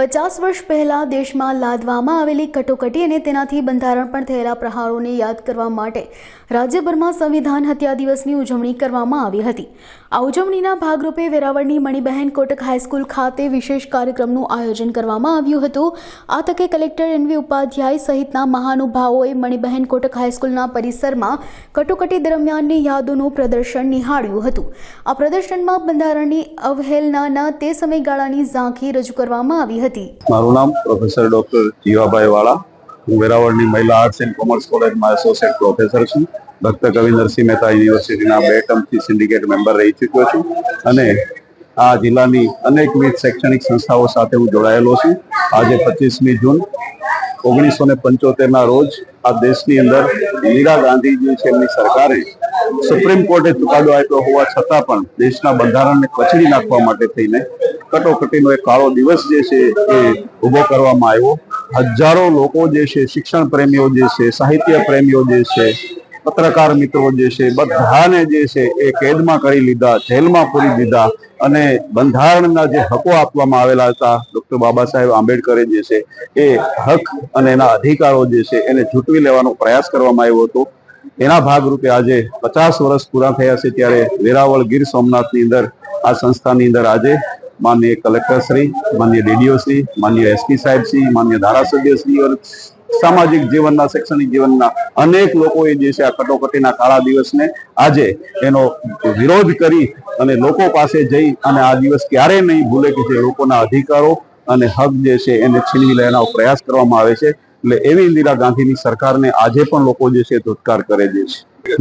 પચાસ વર્ષ પહેલાં દેશમાં લાદવામાં આવેલી કટોકટી અને તેનાથી બંધારણ પણ થયેલા પ્રહારોને યાદ કરવા માટે રાજ્યભરમાં સંવિધાન હત્યા દિવસની ઉજવણી કરવામાં આવી હતી. આ ઉજવણીના ભાગરૂપે વેરાવળની મણિબહેન કોટક હાઈસ્કૂલ ખાતે વિશેષ કાર્યક્રમનું આયોજન કરવામાં આવ્યું હતું. આ તકે કલેક્ટર એનવી ઉપાધ્યાય સહિતના મહાનુભાવોએ મણિબહેન કોટક હાઈસ્કૂલના પરિસરમાં કટોકટી દરમિયાનની યાદોનું પ્રદર્શન નિહાળ્યું હતું. આ પ્રદર્શનમાં બંધારણની અવહેલનાના તે સમયગાળાની ઝાંખી રજૂ કરવામાં આવી હતી. મારું નામ પ્રોફેસર ડોક્ટર જીવાભાઈ વાળા. હું વેરાવળની મહિલા આર્ટ્સ એન્ડ કોમર્સ કોલેજમાં એસોસિએટ પ્રોફેસર છું. ડોક્ટર કવિ મહેતા યુનિવર્સિટીના બે ટર્મથી સિન્ડિકેટ મેમ્બર રહી ચૂક્યો છું. અને આ જિલ્લાની અનેકવિધ શૈક્ષણિક સંસ્થાઓ સાથે હું જોડાયેલો છું. આજે પચીસમી જૂન, ઓગણીસો ને પંચોતેરના રોજ આ દેશની અંદર ઇન્દિરા ગાંધીજી છે એમની સરકારે સુપ્રીમ કોર્ટે ચુકાદો આપ્યો હોવા છતાં પણ દેશના બંધારણને કચડી નાખવા માટે થઈને કટોકટીનો એક કાળો દિવસ જે છે એ ઊભો કરવામાં આવ્યો. હજારો લોકો જે છે, શિક્ષણ પ્રેમીઓ જે છે, સાહિત્ય પ્રેમીઓ જે છે, પત્રકાર મિત્રો જે છે, બધાને જે છે એ કેદમાં કરી લીધા, જેલમાં પૂરી દીધા અને બંધારણના જે હકો આપવામાં આવેલા હતા, ડોક્ટર બાબા સાહેબ આંબેડકરે જે છે એ હક અને એના અધિકારો જે છે એને ઝૂંટવી લેવાનો પ્રયાસ કરવામાં આવ્યો હતો. એના ભાગરૂપે આજે પચાસ વર્ષ પૂરા થયા છે ત્યારે વેરાવળ ગીર સોમનાથની અંદર આ સંસ્થાની અંદર આજે માન્ય કલેક્ટર માન્ય માનનીય ડીડીઓ શ્રી માનનીય એસપી સાહેબ શ્રી માનનીય ધારાસભ્ય શ્રી અને સામાજિક જીવનના, શૈક્ષણિક જીવનના અનેક લોકોએ જે છે આ કટોકટીના કાળા દિવસને આજે એનો વિરોધ કરી અને લોકો પાસે જઈ અને આ દિવસ ક્યારેય નહીં ભૂલે કે જે લોકોના અધિકારો અને હક જે છે એને છીનવી લેવાનો પ્રયાસ કરવામાં આવે છે. એટલે એવી ઇન્દિરા ગાંધીની સરકારને આજે પણ લોકો જે છે ધુતકાર કરે છે.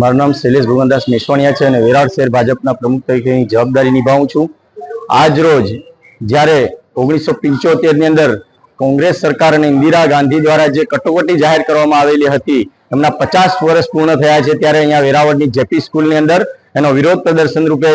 મારું નામ શૈલેષ ભગવાનદાસ મેસવાણિયા છે અને વેરાવળ શહેર ભાજપના પ્રમુખ તરીકે જવાબદારી નિભાવું છું. આજ રોજ જ્યારે ઓગણીસો પંચોતેરની અંદર કોંગ્રેસ સરકાર અને ઇન્દિરા ગાંધી દ્વારા જે કટોકટી જાહેર કરવામાં આવેલી હતી, એમના પચાસ વર્ષ પૂર્ણ થયા છે ત્યારે અહીંયા વેરાવળની જેપી સ્કૂલની અંદર એનો વિરોધ પ્રદર્શન રૂપે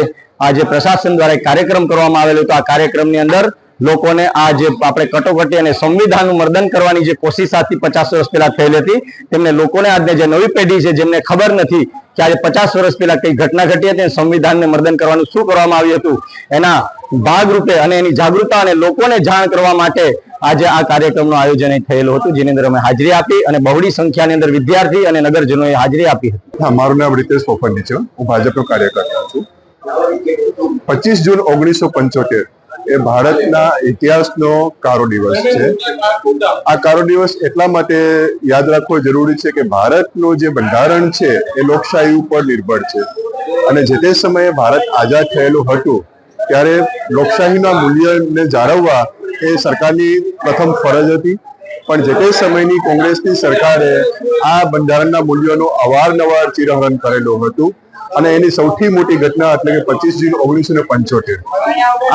આજે પ્રશાસન દ્વારા કાર્યક્રમ કરવામાં આવેલો હતો. આ કાર્યક્રમની અંદર લોકોને આ જે આપણે કટોકટી અને સંવિધાનનું મર્દન કરવાની જે કોશિશ આથી પચાસ વર્ષ પહેલા થયેલી હતી, તેમને લોકોને આજને જે નવી પેઢી છે, જેમને ખબર નથી કે આજે પચાસ વર્ષ પહેલા કઈ ઘટના ઘટી હતી સંવિધાનને મર્દન કરવાનું શું કરવામાં આવ્યું હતું, એના ભાગરૂપે અને એની જાગૃતતા અને લોકોને જાણ કરવા માટે આજે આ કાર્યક્રમનું આયોજન થયેલું હતું, જેની અંદર અમે હાજરી આપી અને બહોળી સંખ્યાની અંદર વિદ્યાર્થી અને નગરજનોએ હાજરી આપી હતી. મારું નામ રીતેશ પોપંડી છે. હું ભાજપનો કાર્યકર્તા છું. પચીસ જૂન ઓગણીસો પંચોતેર એ ભારતના ઇતિહાસનો કારો દિવસ છે. આ કારો દિવસ એટલા માટે યાદ રાખવો જરૂરી છે કે ભારતનું જે બંધારણ છે, એ લોકશાહી ઉપર નિર્ભર છે. અને જે તે સમયે ભારત આઝાદ થયેલું હતું, ત્યારે લોકશાહીના મૂલ્યને જાળવવા એ સરકારની પ્રથમ ફરજ હતી. પણ જે તે સમયની કોંગ્રેસની સરકારે આ બંધારણના મૂલ્યોનું અવારનવાર ચિરહરણ કરેલું હતું. અને એની સૌથી મોટી ઘટના એટલે કે પચીસ જૂન ઓગણીસો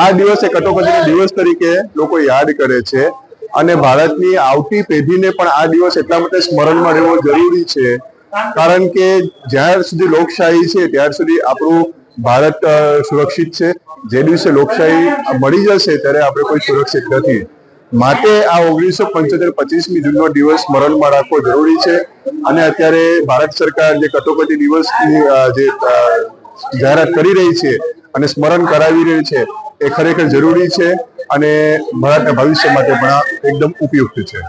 આ દિવસે કટોકટીના દિવસ તરીકે લોકો યાદ કરે છે અને ભારતની આવતી પેઢીને પણ આ દિવસ એટલા માટે સ્મરણમાં રહેવો જરૂરી છે. કારણ કે જ્યાર સુધી લોકશાહી છે, ત્યાર સુધી આપણું ભારત સુરક્ષિત છે. જે દિવસે લોકશાહી મળી જશે, ત્યારે આપણે કોઈ સુરક્ષિત નથી. માટે આ ઓગણીસો પંચોતેર પચીસમી જૂનનો દિવસ સ્મરણમાં રાખવો જરૂરી છે. અને અત્યારે ભારત સરકાર જે કટોકટી દિવસની જે જાહેરાત કરી રહી છે અને સ્મરણ કરાવી રહી છે, એ ખરેખર જરૂરી છે અને ભારતના ભવિષ્ય માટે પણ એકદમ ઉપયુક્ત છે.